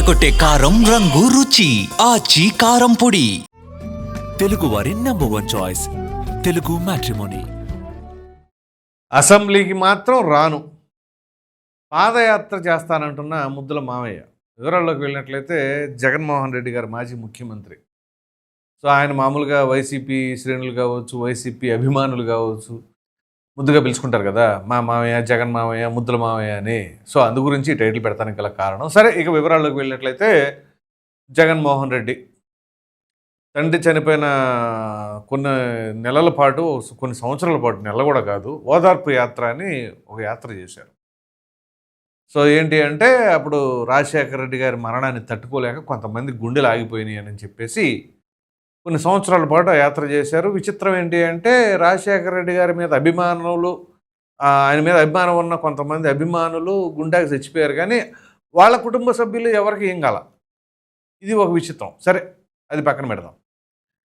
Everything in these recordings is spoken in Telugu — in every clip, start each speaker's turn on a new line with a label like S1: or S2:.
S1: అదరకొట్టే కారం రంగు రుచి. ఆచి కారం పొడి.
S2: తెలుగువారి number one choice Telugu matrimony
S3: అసెంబ్లీకి మాత్రం రాను. పాదయాత్ర చేస్తానంటున్న ముద్దుల మామయ్య. వివరాల్లోకి వెళ్ళినట్లయితే జగన్మోహన్ రెడ్డి గారు మాజీ ముఖ్యమంత్రి. సో ఆయన మామూలుగా వైసీపీ శ్రేణులు కావచ్చు వైసీపీ అభిమానులు కావచ్చు ముద్దుగా పిలుచుకుంటారు కదా మా మామయ్య జగన్ మామయ్య ముద్దుల మామయ్య అని. సో అందు గురించి టైటిల్ పెడతానికి గల కారణం. సరే ఇక వివరాల్లోకి వెళ్ళినట్లయితే జగన్మోహన్ రెడ్డి. తండ్రి చనిపోయిన కొన్ని నెలల పాటు కొన్ని సంవత్సరాల పాటు నెల కూడా కాదు ఓదార్పు యాత్ర అని ఒక యాత్ర చేశారు. సో ఏంటి అంటే అప్పుడు రాజశేఖర రెడ్డి గారి మరణాన్ని తట్టుకోలేక కొంతమంది గుండెలు ఆగిపోయినాయి అని చెప్పేసి కొన్ని సంవత్సరాల పాటు యాత్ర చేశారు. విచిత్రం ఏంటి అంటే రాజశేఖర రెడ్డి గారి మీద అభిమానులు ఆయన మీద అభిమానం ఉన్న కొంతమంది అభిమానులు గుండాకి చచ్చిపోయారు. కానీ వాళ్ళ కుటుంబ సభ్యులు ఎవరికి ఏం కాల. ఇది ఒక విచిత్రం. సరే అది పక్కన పెడదాం.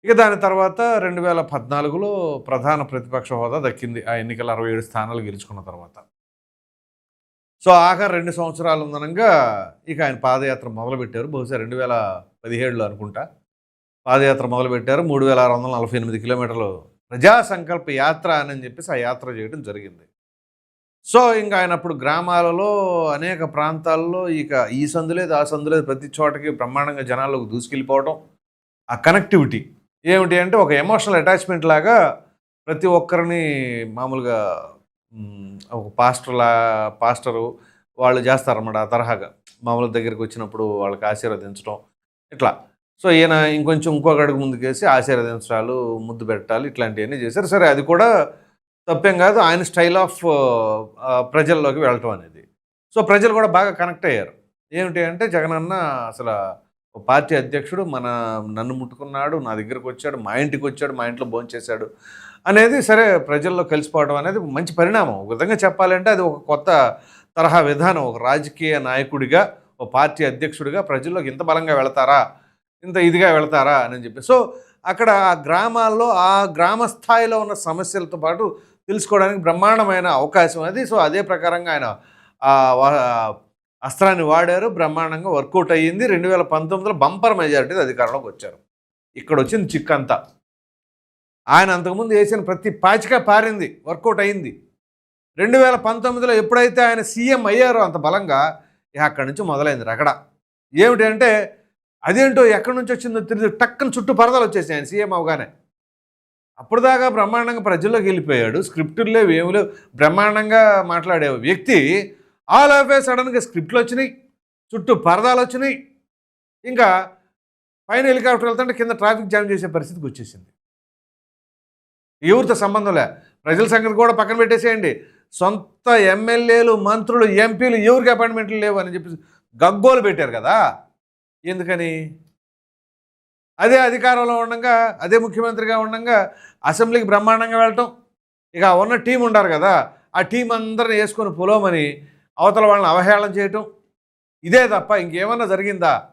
S3: ఇక దాని తర్వాత రెండు వేల పద్నాలుగులో ప్రధాన ప్రతిపక్ష హోదా దక్కింది. ఆ ఎన్నికల అరవై ఏడు స్థానాలు గెలుచుకున్న తర్వాత. సో ఆఖరి రెండు సంవత్సరాలు ఉందనంగా ఇక ఆయన పాదయాత్ర మొదలుపెట్టారు. బహుశా రెండు వేల పదిహేడులో అనుకుంటా. పాదయాత్ర మొదలుపెట్టారు. మూడు వేల ఆరు వందల నలభై ఎనిమిది కిలోమీటర్లు ప్రజా సంకల్ప యాత్ర అని చెప్పేసి ఆ యాత్ర చేయడం జరిగింది. సో ఇంకా ఆయన అప్పుడు గ్రామాలలో అనేక ప్రాంతాల్లో ఇక ఈ సందులేదు ఆ సందులేదు ప్రతి చోటకి బ్రహ్మాండంగా జనాల్లోకి దూసుకెళ్ళిపోవడం ఆ కనెక్టివిటీ ఏమిటి అంటే ఒక ఎమోషనల్ అటాచ్మెంట్ లాగా ప్రతి ఒక్కరిని మామూలుగా ఒక పాస్టర్లా పాస్టరు వాళ్ళు చేస్తారన్నమాట ఆ తరహాగా. మామూలు దగ్గరికి వచ్చినప్పుడు వాళ్ళకి ఆశీర్వదించడం ఇట్లా. సో ఈయన ఇంకొంచెం ఇంకొక అడుగు ముందుకేసి ఆశీర్వదించాలు ముద్దు పెట్టాలి ఇట్లాంటివన్నీ చేశారు. సరే అది కూడా తప్పేం కాదు. ఆయన స్టైల్ ఆఫ్ ప్రజల్లోకి వెళ్ళటం అనేది. సో ప్రజలు కూడా బాగా కనెక్ట్ అయ్యారు. ఏమిటి అంటే జగనన్న అసలు పార్టీ అధ్యక్షుడు మన నన్ను ముట్టుకున్నాడు నా దగ్గరకు వచ్చాడు మా ఇంటికి వచ్చాడు మా ఇంట్లో భోంచేశాడు అనేది సరే ప్రజల్లో కలిసిపోవడం అనేది మంచి పరిణామం. ఒక విధంగా చెప్పాలంటే అది ఒక కొత్త తరహా విధానం. ఒక రాజకీయ నాయకుడిగా ఒక పార్టీ అధ్యక్షుడిగా ప్రజల్లోకి ఇంత బలంగా వెళతారా? ఇంత ఇదిగా వెళతారా అని చెప్పి. సో అక్కడ ఆ గ్రామాల్లో ఆ గ్రామ స్థాయిలో ఉన్న సమస్యలతో పాటు తెలుసుకోవడానికి బ్రహ్మాండమైన అవకాశం అది. సో అదే ప్రకారంగా ఆయన ఆ అస్త్రాన్ని వాడారు. బ్రహ్మాండంగా వర్కౌట్ అయ్యింది. రెండు వేల పంతొమ్మిదిలో బంపర్ మెజారిటీ అధికారంలోకి వచ్చారు. ఇక్కడ వచ్చింది చిక్కంతా ఆయన అంతకుముందు వేసిన ప్రతి పాచిక పారింది వర్కౌట్ అయింది రెండు వేల పంతొమ్మిదిలో ఎప్పుడైతే ఆయన సీఎం అయ్యారో అంత బలంగా అక్కడి నుంచి మొదలైంది రగడ. ఏమిటంటే అదేంటో ఎక్కడి నుంచి వచ్చిందో తెలియదు టక్కన చుట్టూ పరదలు వచ్చేసాయి ఆయన సీఎం అవగానే. అప్పుడు దాకా బ్రహ్మాండంగా ప్రజల్లోకి వెళ్ళిపోయాడు. స్క్రిప్టులు లేవు ఏమి లేవు. బ్రహ్మాండంగా మాట్లాడే వ్యక్తి ఆల్ ఆఫ్ ఏ సడన్గా స్క్రిప్ట్లు వచ్చినాయి చుట్టూ పరదాలు వచ్చినాయి ఇంకా పైన హెలికాప్టర్ వెళ్తుంటే కింద ట్రాఫిక్ జామ్ చేసే పరిస్థితికి వచ్చేసింది. ఎవరితో సంబంధం లే. ప్రజల సంగతి కూడా పక్కన పెట్టేసేయండి. సొంత ఎమ్మెల్యేలు మంత్రులు ఎంపీలు ఎవరికి అపాయింట్మెంట్లు లేవు అని చెప్పి గగ్గోలు పెట్టారు కదా. ఎందుకని? అదే అధికారంలో ఉండగా అదే ముఖ్యమంత్రిగా ఉండగా అసెంబ్లీకి బ్రహ్మాండంగా వెళ్ళటం. ఇక ఉన్న టీం ఉండారు కదా. ఆ టీం అందరిని వేసుకొని పొలవమని అవతల వాళ్ళని అవహేళన చేయటం. ఇదే తప్ప ఇంకేమన్నా జరిగిందా?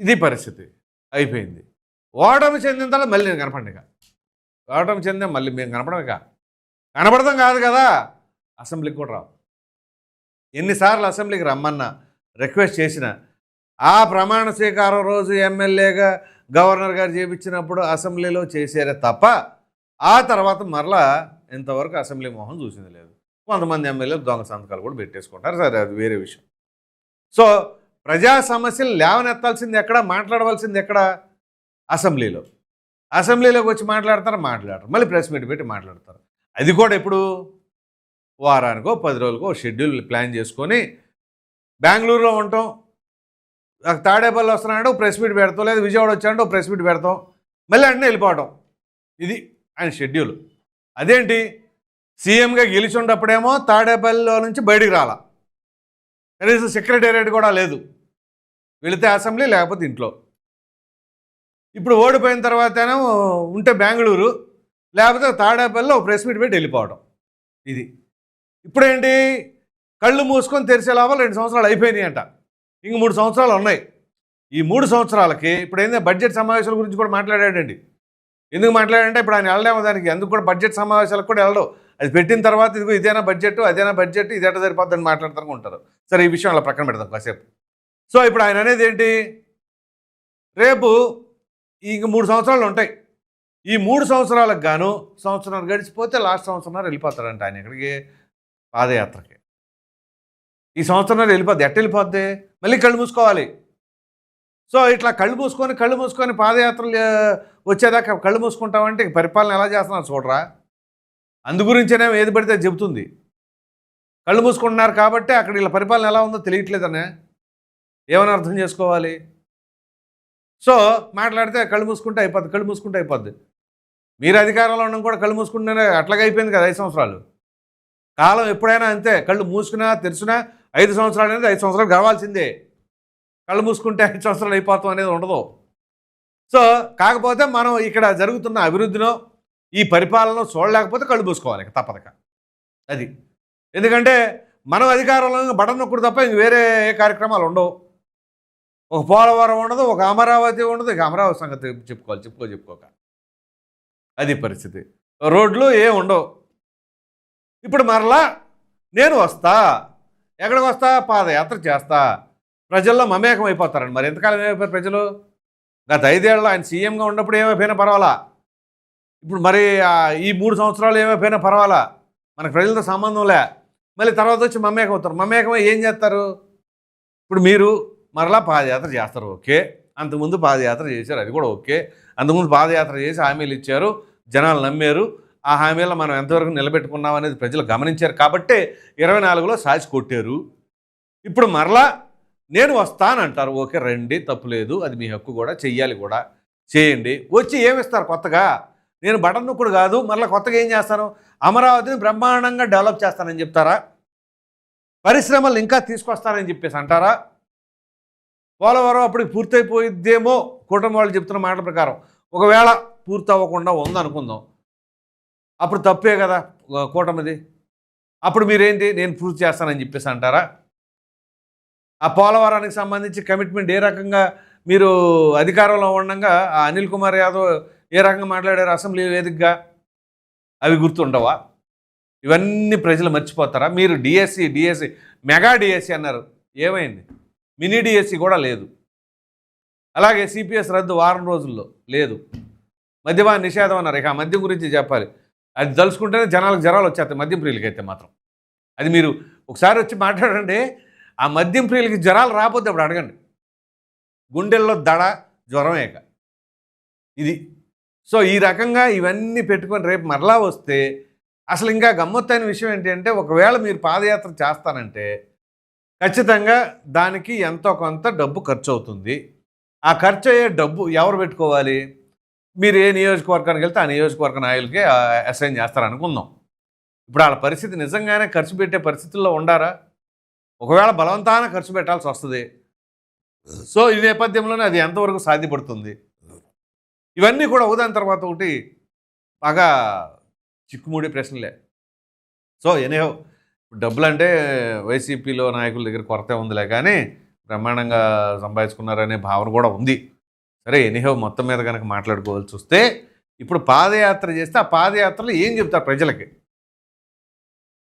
S3: ఇది పరిస్థితి. అయిపోయింది. ఓటమి చెందిన తర్వాత మళ్ళీ నేను కనపడిక ఓటమి చెందిన మళ్ళీ మేము కనపడమిక కనపడతాం కాదు కదా. అసెంబ్లీకి కూడా రావు. ఎన్నిసార్లు అసెంబ్లీకి రమ్మన్నా రిక్వెస్ట్ చేసినా ఆ ప్రమాణ స్వీకారం రోజు ఎమ్మెల్యేగా గవర్నర్ గారు చేపించినప్పుడు అసెంబ్లీలో చేశారే తప్ప ఆ తర్వాత మరలా ఇంతవరకు అసెంబ్లీ మోహన్ చూసింది లేదు. కొంతమంది ఎమ్మెల్యేలు దొంగ సంతకాలు కూడా పెట్టేసుకుంటారు సరే అది వేరే విషయం. సో ప్రజా సమస్యలు లేవనెత్తాల్సింది ఎక్కడ మాట్లాడవలసింది ఎక్కడ? అసెంబ్లీలో. అసెంబ్లీలోకి వచ్చి మాట్లాడతారు? మాట్లాడతారు మళ్ళీ ప్రెస్ మీట్ పెట్టి మాట్లాడతారు. అది కూడా ఎప్పుడు? వారానికో పది రోజులకో షెడ్యూల్ ప్లాన్ చేసుకొని బెంగళూరులో ఉంటాం. తాడేపల్లి వస్తున్నాడు ప్రెస్ మీట్ పెడతాం లేదు విజయవాడ వచ్చాడు ప్రెస్ మీట్ పెడతాం. మళ్ళీ వెంటనే వెళ్ళిపోవటం. ఇది ఆయన షెడ్యూల్. అదేంటి? సీఎంగా గెలిచి తాడేపల్లిలో నుంచి బయటికి రాల. కనీసం సెక్రటేరియట్ కూడా లేదు. వెళితే అసెంబ్లీ లేకపోతే ఇంట్లో. ఇప్పుడు ఓడిపోయిన తర్వాతేనో ఉంటే బెంగళూరు లేకపోతే తాడేపల్లిలో ఒక ప్రెస్ మీట్ పెట్టి వెళ్ళిపోవడం ఇది. ఇప్పుడేంటి? కళ్ళు మూసుకొని తెరిచే లాభాలు రెండు సంవత్సరాలు అయిపోయినాయి అంట ఇంక మూడు సంవత్సరాలు ఉన్నాయి. ఈ మూడు సంవత్సరాలకి ఇప్పుడు ఏంటంటే బడ్జెట్ సమావేశాల గురించి కూడా మాట్లాడాడండి. ఎందుకు మాట్లాడంటే ఇప్పుడు ఆయన వెళ్ళలేము దానికి. ఎందుకు కూడా బడ్జెట్ సమావేశాలకు కూడా వెళ్ళడు అది పెట్టిన తర్వాత ఇదిగో ఇదేనా బడ్జెట్ అదేనా బడ్జెట్ ఇదేట సరిపోద్దని మాట్లాడుతూ ఉంటారు. సరే ఈ విషయం అలా ప్రక్కన పెడదాం కాసేపు. సో ఇప్పుడు ఆయన అనేది ఏంటి? రేపు ఇంక మూడు సంవత్సరాలు ఉంటాయి. ఈ మూడు సంవత్సరాలకు గాను సంవత్సరం గడిచిపోతే లాస్ట్ సంవత్సరం వెళ్ళిపోతారంట ఆయన ఇక్కడికి పాదయాత్రకి. ఈ సంవత్సరం వెళ్ళిపోద్ది. ఎట్ట వెళ్ళిపోద్ది? మళ్ళీ కళ్ళు మూసుకోవాలి. సో ఇట్లా కళ్ళు మూసుకొని కళ్ళు మూసుకొని పాదయాత్రలు వచ్చేదాకా కళ్ళు మూసుకుంటామంటే పరిపాలన ఎలా చేస్తున్నారు చూడరా? అందుగురించేనే ఏది పడితే చెబుతుంది. కళ్ళు మూసుకుంటున్నారు కాబట్టి అక్కడ వీళ్ళ పరిపాలన ఎలా ఉందో తెలియట్లేదనే. ఏమని అర్థం చేసుకోవాలి? సో మాట్లాడితే కళ్ళు మూసుకుంటే అయిపోద్ది కళ్ళు మూసుకుంటే అయిపోద్ది. మీరు అధికారంలో ఉండడం కూడా కళ్ళు మూసుకుంటేనే అట్లాగే అయిపోయింది కదా ఐదు సంవత్సరాలు. కాలం ఎప్పుడైనా అంతే కళ్ళు మూసుకున్నా తెరిచినా ఐదు సంవత్సరాలు అనేది ఐదు సంవత్సరాలు కావాల్సిందే కళ్ళు మూసుకుంటే ఐదు సంవత్సరాలు అయిపోతాం అనేది ఉండదు. సో కాకపోతే మనం ఇక్కడ జరుగుతున్న అభివృద్ధిలో ఈ పరిపాలన చూడలేకపోతే కళ్ళు మూసుకోవాలి తప్పదక అది. ఎందుకంటే మనం అధికారంలో బటన్ నొక్కుడు తప్ప ఇంక వేరే ఏ కార్యక్రమాలు ఉండవు. ఒక పోలవరం ఉండదు ఒక అమరావతి ఉండదు ఇక అమరావతి సంగతి చెప్పుకోవాలి చెప్పుకో చెప్పుకోక. అది పరిస్థితి. రోడ్లు ఏ ఉండవు. ఇప్పుడు మరలా నేను వస్తా. ఎక్కడికి వస్తా? పాదయాత్ర చేస్తా. ప్రజల్లో మమేకం అయిపోతారండి. మరి ఎంతకాలం ఏమైపోయారు ప్రజలు? గత ఐదేళ్ళు ఆయన సీఎంగా ఉన్నప్పుడు ఏమైపోయినా పర్వాలా? ఇప్పుడు మరి ఈ మూడు సంవత్సరాలు ఏమైపోయినా పర్వాలా? మనకు ప్రజలతో సంబంధం లే. మళ్ళీ తర్వాత వచ్చి మమేకం అవుతారు. మమేకమై ఏం చేస్తారు? ఇప్పుడు మీరు మరలా పాదయాత్ర చేస్తారు. ఓకే. అంతకుముందు పాదయాత్ర చేశారు. అది కూడా ఓకే. అంతకుముందు పాదయాత్ర చేసి హామీలు ఇచ్చారు. జనాలు నమ్మారు. ఆ హామీలో మనం ఎంతవరకు నిలబెట్టుకున్నాం అనేది ప్రజలు గమనించారు. కాబట్టే ఇరవై నాలుగులో సాచి కొట్టారు. ఇప్పుడు మరలా నేను వస్తానంటారు ఓకే రండి తప్పులేదు అది మీ హక్కు కూడా చెయ్యాలి కూడా. చేయండి. వచ్చి ఏమిస్తారు కొత్తగా? నేను బటన్ నొక్కుడు కాదు. మరలా కొత్తగా ఏం చేస్తాను? అమరావతిని బ్రహ్మాండంగా డెవలప్ చేస్తానని చెప్తారా? పరిశ్రమలు ఇంకా తీసుకొస్తానని చెప్పేసి అంటారా? పోలవరం అప్పటికి పూర్తయిపోయిద్దేమో కూటమి వాళ్ళు చెప్తున్న మాటల ప్రకారం. ఒకవేళ పూర్తి అవ్వకుండా ఉందనుకుందాం. అప్పుడు తప్పే కదా కూటమిది అప్పుడు మీరేంటి? నేను పూర్తి చేస్తానని చెప్పేసి అంటారా? ఆ పోలవరానికి సంబంధించి కమిట్మెంట్ ఏ రకంగా మీరు అధికారంలో ఉండగా ఆ అనిల్ కుమార్ యాదవ్ ఏ రకంగా మాట్లాడారు అసెంబ్లీ వేదికగా? అవి గుర్తుండవా? ఇవన్నీ ప్రజలు మర్చిపోతారా? మీరు డిఎస్సి డిఎస్సి మెగా డిఎస్సి అన్నారు. ఏమైంది? మినీ డిఎస్సి కూడా లేదు. అలాగే సిపిఎస్ రద్దు వారం రోజుల్లో లేదు. మద్యపాన నిషేధం అన్నారు. ఇక మద్యం గురించి చెప్పాలి. అది తలుచుకుంటేనే జనాలకు జ్వరాలు వచ్చేస్తాయి మద్యం ప్రియులకి అయితే మాత్రం. అది మీరు ఒకసారి వచ్చి మాట్లాడండి ఆ మద్యం ప్రియులకి జ్వరాలు రాకపోతే అప్పుడు అడగండి. గుండెల్లో దడ జ్వరమేక ఇది. సో ఈ రకంగా ఇవన్నీ పెట్టుకొని రేపు మరలా వస్తే అసలు ఇంకా గమ్మత్తైన విషయం ఏంటి అంటే ఒకవేళ మీరు పాదయాత్ర చేస్తానంటే ఖచ్చితంగా దానికి ఎంతో కొంత డబ్బు ఖర్చు అవుతుంది ఆ ఖర్చు అయ్యే డబ్బు ఎవరు పెట్టుకోవాలి? మీరు ఏ నియోజకవర్గానికి వెళ్తే ఆ నియోజకవర్గ నాయకులకే అసైన్ చేస్తారనుకుందాం. ఇప్పుడు వాళ్ళ పరిస్థితి నిజంగానే ఖర్చు పెట్టే పరిస్థితుల్లో ఉండారా? ఒకవేళ బలవంతాన ఖర్చు పెట్టాల్సి వస్తుంది. సో ఈ నేపథ్యంలోనే అది ఎంతవరకు సాధ్యపడుతుంది? ఇవన్నీ కూడా ఒకదాని తర్వాత ఒకటి బాగా చిక్కుముడి ప్రశ్నలే. సో ఎనీహో డబ్బులు అంటే వైసీపీలో నాయకుల దగ్గర కొరత ఉందిలే కానీ బ్రహ్మాండంగా సంపాదించుకున్నారనే భావన కూడా ఉంది. సరే ఎనీహో మొత్తం మీద కనుక మాట్లాడుకోవాల్సి వస్తే ఇప్పుడు పాదయాత్ర చేస్తే ఆ పాదయాత్రలో ఏం చెప్తారు ప్రజలకి?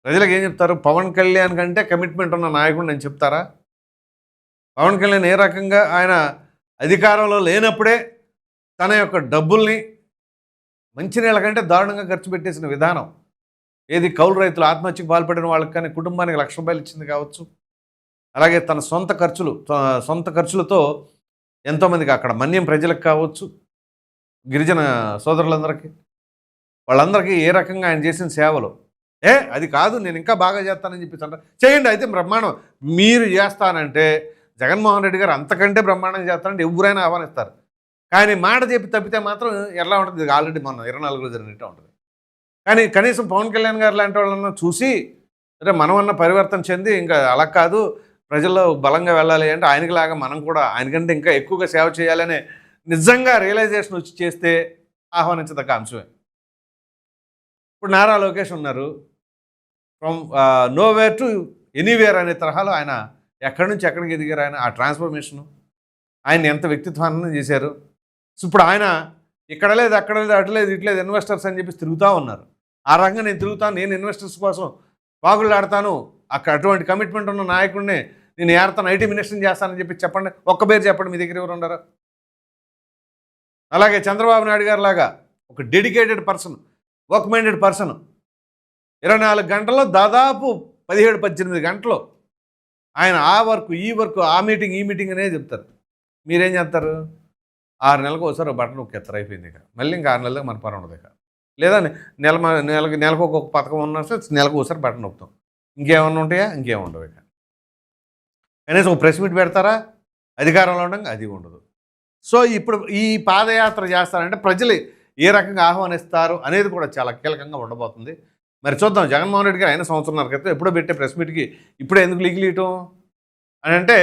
S3: ప్రజలకు ఏం చెప్తారు? పవన్ కళ్యాణ్ కంటే కమిట్మెంట్ ఉన్న నాయకుడు నేను చెప్తారా? పవన్ కళ్యాణ్ ఏ రకంగా ఆయన అధికారంలో లేనప్పుడే తన యొక్క డబ్బుల్ని మంచినీళ్ళ కంటే దారుణంగా ఖర్చు పెట్టేసిన విధానం. ఏది కౌలు రైతులు ఆత్మహత్యకు పాల్పడిన వాళ్ళకి కానీ కుటుంబానికి లక్ష రూపాయలు ఇచ్చింది కావచ్చు. అలాగే తన సొంత ఖర్చులు సొంత ఖర్చులతో ఎంతోమందికి అక్కడ మన్యం ప్రజలకు కావచ్చు గిరిజన సోదరులందరికీ. వాళ్ళందరికీ ఏ రకంగా ఆయన చేసిన సేవలు? ఏ అది కాదు నేను ఇంకా బాగా చేస్తానని చెప్పేసి అంటారు చేయండి అయితే బ్రహ్మాండం. మీరు చేస్తానంటే జగన్మోహన్ రెడ్డి గారు అంతకంటే బ్రహ్మాండం చేస్తారంటే ఎవరైనా ఆహ్వానిస్తారు. కానీ మాట చెప్పి తప్పితే మాత్రం ఎలా ఉంటుంది? ఇది ఆల్రెడీ మొన్న ఇరవై నాలుగులో జరిగినట్టే ఉంటుంది. కానీ కనీసం పవన్ కళ్యాణ్ గారు లాంటి వాళ్ళన్నా చూసి అంటే మనం అన్న పరివర్తన చెంది ఇంకా అలా కాదు ప్రజల్లో బలంగా వెళ్ళాలి అంటే ఆయనకిలాగా మనం కూడా ఆయనకంటే ఇంకా ఎక్కువగా సేవ చేయాలనే నిజంగా రియలైజేషన్ వచ్చి చేస్తే ఆహ్వానించదగ్గ అంశమే. ఇప్పుడు నారా లోకేష్ ఉన్నారు. ఫ్రమ్ నోవేర్ టు ఎనీవేర్ అనే తరహాలో ఆయన ఎక్కడి నుంచి ఎక్కడికి ఎదిగారు ఆయన ఆ ట్రాన్స్ఫర్మేషను ఆయన ఎంత వ్యక్తిత్వాన్ని చేశారు? సో ఇప్పుడు ఆయన ఇక్కడ లేదు అక్కడ లేదు అటు లేదు ఇన్వెస్టర్స్ అని చెప్పి తిరుగుతూ ఉన్నారు. ఆ రకంగా నేను తిరుగుతాను నేను ఇన్వెస్టర్స్ కోసం బాగులాడతాను అక్కడ అటువంటి కమిట్మెంట్ ఉన్న నాయకుడిని నేను ఏడతాను ఐటీ మినిస్టర్ని చేస్తానని చెప్పి చెప్పండి. ఒక్క పేరు చెప్పండి మీ దగ్గర ఎవరు ఉండరు. అలాగే చంద్రబాబు నాయుడు గారు లాగా ఒక dedicated person work minded person ఇరవై నాలుగు గంటల్లో దాదాపు పదిహేడు పద్దెనిమిది గంటలు ఆయన ఆ వర్క్ ఈ వర్క్ ఆ మీటింగ్ ఈ మీటింగ్ అనే చెప్తారు. మీరేం చేస్తారు? ఆరు నెలలకు ఒకసారి ఒక బటన్ నొక్కేస్తారు అయిపోయింది ఇక. మళ్ళీ ఇంకా ఆరు నెలలకు మన పని ఉండదు ఇక. లేదా నెల నెలకి నెలకు ఒక్కొక్క పథకం ఉన్నా సరే నెలకు ఒకసారి బటన్ నొప్పుతాం ఇంకేమన్నా ఉంటాయా? ఇంకేముండవు ఇక. కనీసం ఒక ప్రెస్ మీట్ పెడతారా? అధికారంలో ఉండగా అది ఉండదు. సో ఇప్పుడు ఈ పాదయాత్ర చేస్తారంటే ప్రజలు ఏ రకంగా ఆహ్వానిస్తారు అనేది కూడా చాలా కీలకంగా ఉండబోతుంది. మరి చూద్దాం జగన్మోహన్ రెడ్డి గారు అయిన సంవత్సరం క్రితం ఎప్పుడో పెట్టే ప్రెస్ మీట్కి ఇప్పుడే ఎందుకు లీగిలీయటం అని అంటే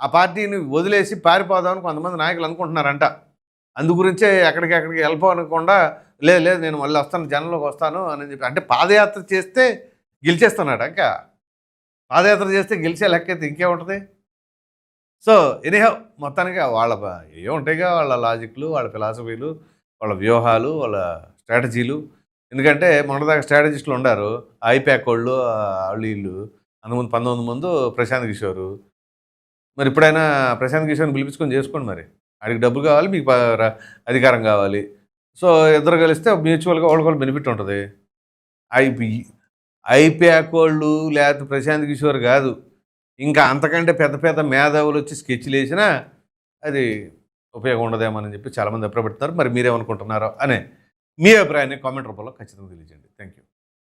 S3: ఆ పార్టీని వదిలేసి పారిపోదామని కొంతమంది నాయకులు అనుకుంటున్నారంట. అందు గురించే ఎక్కడికి ఎక్కడికి వెళ్ళిపోనకుండా లేదు లేదు నేను మళ్ళీ వస్తాను జనంలోకి వస్తాను అని చెప్పి అంటే పాదయాత్ర చేస్తే గెలిచేస్తున్నాడు ఇంకా. పాదయాత్ర చేస్తే గెలిచే లెక్క అయితే ఇంకేముంటుంది? సో ఎనీహౌ మొత్తానికి వాళ్ళ ఏముంటాయిగా వాళ్ళ లాజిక్లు వాళ్ళ ఫిలాసఫీలు వాళ్ళ వ్యూహాలు వాళ్ళ స్ట్రాటజీలు. ఎందుకంటే మొన్నదాకా స్ట్రాటజిస్టులు ఉండారు. ఐప్యాక్ వాళ్ళు ఆ వాళ్ళు వీళ్ళు. అందుముందు పంతొమ్మిది ముందు ప్రశాంత్ కిషోర్. మరి ఇప్పుడైనా ప్రశాంత్ కిషోర్ని పిలిపించుకొని చేసుకోండి మరి. ఆడికి డబ్బులు కావాలి మీకు అధికారం కావాలి. సో ఇద్దరు కలిస్తే మ్యూచువల్గా వాళ్ళకి బెనిఫిట్ ఉంటుంది. అవి ఐప్యాక్ వాళ్ళు లేకపోతే ప్రశాంత్ కిషోర్ కాదు. ఇంకా అంతకంటే పెద్ద పెద్ద మేధావులు వచ్చి స్కెచ్లు వేసినా అది ఉపయోగం ఉండదేమని చెప్పి చాలామంది అభిప్రాయపడుతున్నారు. మరి మీరేమనుకుంటున్నారో అనే మీ అభిప్రాయాన్ని కామెంట్ రూపంలో ఖచ్చితంగా తెలియజేయండి. Thank you